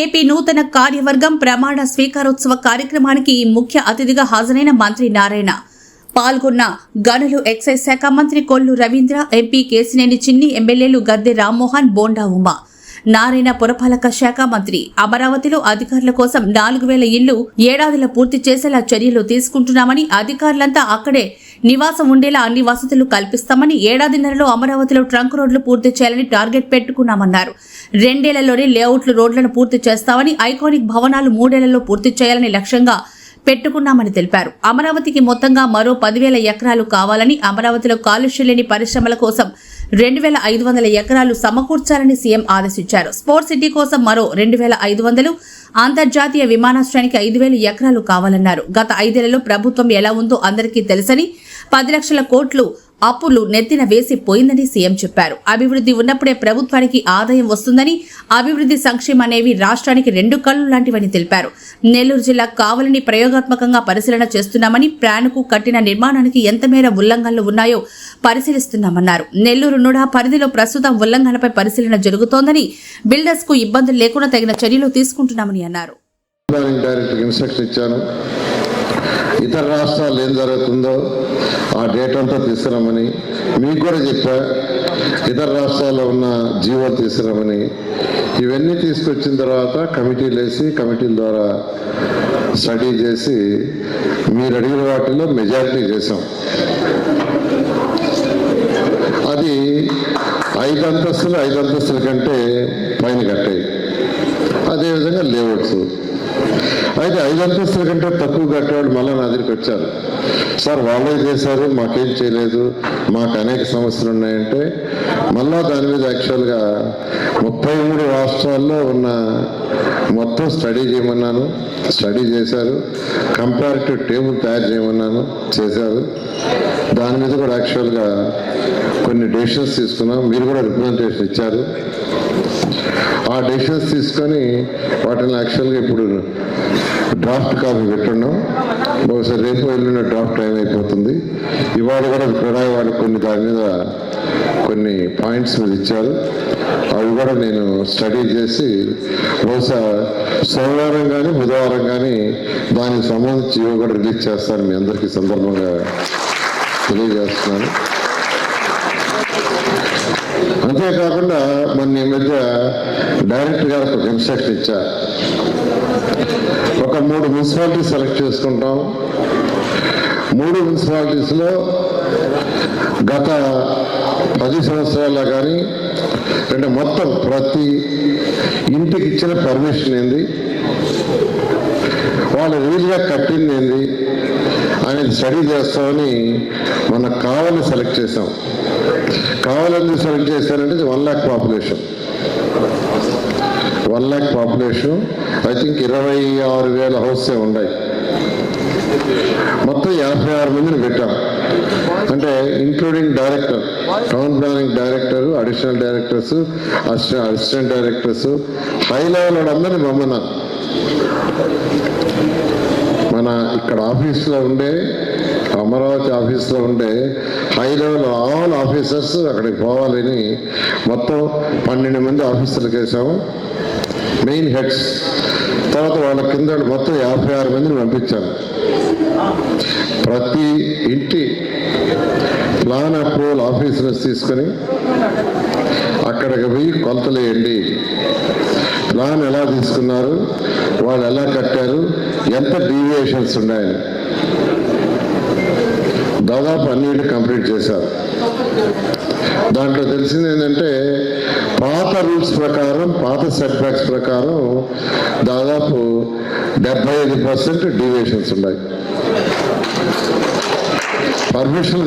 AP నూతన కార్యవర్గం ప్రమాణ స్వీకారోత్సవ కార్యక్రమానికి ముఖ్య అతిథిగా హాజరైన మంత్రి నారాయణ. పాల్గొన్న గనులు ఎక్సైజ్ శాఖ మంత్రి కొల్లు రవీంద్ర ఎంపీ కేసినేని చిన్ని ఎమ్మెల్యేలు గద్దె రామ్మోహన్ బోండా ఉమా. నారాయణ పురపాలక శాఖ మంత్రి అమరావతిలో అధికారుల కోసం నాలుగు వేల ఇళ్ళు ఏడాదిలో పూర్తి చేసేలా చర్యలు తీసుకుంటున్నామని అధికారులంతా అక్కడే నివాసం ఉండేలా అన్ని వసతులు కల్పిస్తామని ఏడాదిన్నరలో అమరావతిలో ట్రంక్ రోడ్లు పూర్తి చేయాలని టార్గెట్ పెట్టుకున్నామన్నారు. రెండేళ్ళలోనే లేఅవుట్లు రోడ్లను పూర్తి చేస్తామని ఐకానిక్ భవనాలు మూడేళ్ళలో పూర్తి చేయాలని లక్ష్యంగా పెట్టుకున్నామని తెలిపారు. అమరావతికి మొత్తంగా మరో పదివేల ఎకరాలు కావాలని అమరావతిలో కాలుష్యం లేని పరిశ్రమల కోసం రెండు వేల ఐదు వందల ఎకరాలు సమకూర్చాలని సీఎం ఆదేశించారు. స్పోర్ట్స్ సిటీ కోసం మరో రెండు వేల ఐదు వందలు అంతర్జాతీయ విమానాశ్రయానికి ఐదు వేలు ఎకరాలు కావాలన్నారు. గత ఐదేళ్ళలో ప్రభుత్వం ఎలా ఉందో అందరికీ తెలుసని పది లక్షల కోట్లు అప్పులు నెత్తిన వేసి పోయిందని సీఎం చెప్పారు. అభివృద్ధి ఉన్నప్పుడే ప్రభుత్వానికి ఆదాయం వస్తుందని అభివృద్ధి సంక్షేమం అనేవి రాష్ట్రానికి రెండు కళ్ళు లాంటివని తెలిపారు. నెల్లూరు జిల్లా కావలిని ప్రయోగాత్మకంగా పరిశీలన చేస్తున్నామని ప్రాణుకు కట్టిన నిర్మాణానికి ఎంత మేర ఉల్లంఘనలు ఉన్నాయో పరిశీలిస్తున్నామన్నారు. నెల్లూరు నుడా పరిధిలో ప్రస్తుతం ఉల్లంఘనపై పరిశీలన జరుగుతోందని బిల్డర్స్కు ఇబ్బందులు లేకుండా తగిన చర్యలు తీసుకుంటున్నామని అన్నారు. ఇన్స్ట్రక్షన్ ఇచ్చాను. ఇతర రాష్ట్రాలు ఏం జరుగుతుందో ఆ డేట్ అంతా తీసుకురామని మీకు కూడా చెప్పా. ఇతర రాష్ట్రాల్లో ఉన్న జీవో తీసుకురామని ఇవన్నీ తీసుకొచ్చిన తర్వాత కమిటీలు వేసి కమిటీల ద్వారా స్టడీ చేసి మీరు అడిగిన వాటిలో మెజారిటీ చేసాం అది ఐదు అంతస్తులు ఐదు అంతస్తుల కంటే పైన కట్టాయి. అదేవిధంగా లేఅవుట్స్ అయితే ఐదు అంతస్తుల కంటే తక్కువ కట్టేవాడు మళ్ళీ నా దగ్గరికి వచ్చారు. సార్ వాళ్ళే చేశారు? మాకేం చేయలేదు. మాకు అనేక సమస్యలు ఉన్నాయంటే మళ్ళా దాని మీద యాక్చువల్గా ముప్పై మూడు రాష్ట్రాల్లో ఉన్న మొత్తం స్టడీ చేయమన్నాను. స్టడీ చేశారు. కంపారిటివ్ టేబుల్ తయారు చేయమన్నాను. చేశారు. దాని మీద కూడా యాక్చువల్గా కొన్ని డెసిషన్స్ తీసుకున్నాం. మీరు కూడా రిప్రజెంటేషన్ ఇచ్చారు. ఆ డెసిషన్స్ తీసుకొని వాటిని యాక్చువల్గా ఇప్పుడు డ్రాఫ్ట్ కాపీ పెట్టున్నాం బహుశా రేపు వెళ్ళిన డ్రాఫ్ట్ టైం అయిపోతుంది. ఇవాళ కూడా క్రీడా వాళ్ళు కొన్ని దాని మీద కొన్ని పాయింట్స్ మీద ఇచ్చారు. అవి కూడా నేను స్టడీ చేసి బహుశా సోమవారం కానీ బుధవారం కానీ దానికి సంబంధించి ఇవి కూడా రిలీజ్ చేస్తాను. మీ అందరికీ సందర్భంగా తెలియజేస్తున్నాను. అంతేకాకుండా మొన్న ఈ మధ్య డైరెక్టర్ గారికి ఒక ఇన్స్ట్రక్షన్ ఇచ్చా ఒక మూడు మున్సిపాలిటీ సెలెక్ట్ చేసుకుంటాం. మూడు మున్సిపాలిటీస్లో గత పది సంవత్సరాల్లో కానీ అంటే మొత్తం ప్రతి ఇంటికి ఇచ్చిన పర్మిషన్ ఏంది? వాళ్ళు వీలుగా కట్టింది ఏంది? అనేది స్టడీ చేస్తామని మన కావాలని సెలెక్ట్ చేసాం కావాలని సెలెక్ట్ చేశారంటే one lakh population. One lakh population I think ఇరవై ఆరు వేల హౌసే ఉన్నాయి. మొత్తం యాభై ఆరు మందిని పెట్టాం. అంటే including director town planning director additional directors assistant directors high level అందరినీ పంపన్నారు మన ఇక్కడ ఆఫీస్లో ఉండే అమరావతి ఆఫీస్లో ఉండే హై లెవెల్ ఆల్ ఆఫీసర్స్ అక్కడికి పోవాలని మొత్తం పన్నెండు మంది ఆఫీసర్లకు వేసాము మెయిన్ హెడ్స్. తర్వాత వాళ్ళ కింద మొత్తం యాభై ఆరు మందిని పంపించాను. ప్రతి ఇంటి ప్లాన్ అప్రూవల్ ఆఫీసర్స్ తీసుకొని అక్కడికి పోయి కొలతలేయండి ప్లాన్ ఎలా తీసుకున్నారు వాళ్ళు ఎలా కట్టారు ఎంత డీవియేషన్స్ ఉన్నాయని. దాదాపు అన్నిటి కంప్లీట్ చేశారు. దాంట్లో తెలిసింది ఏంటంటే పాత రూల్స్ ప్రకారం పాత సెట్ బ్యాక్స్ ప్రకారం దాదాపు డెబ్బై ఐదు పర్సెంట్ డీవియేషన్స్ ఉన్నాయి. పర్మిషన్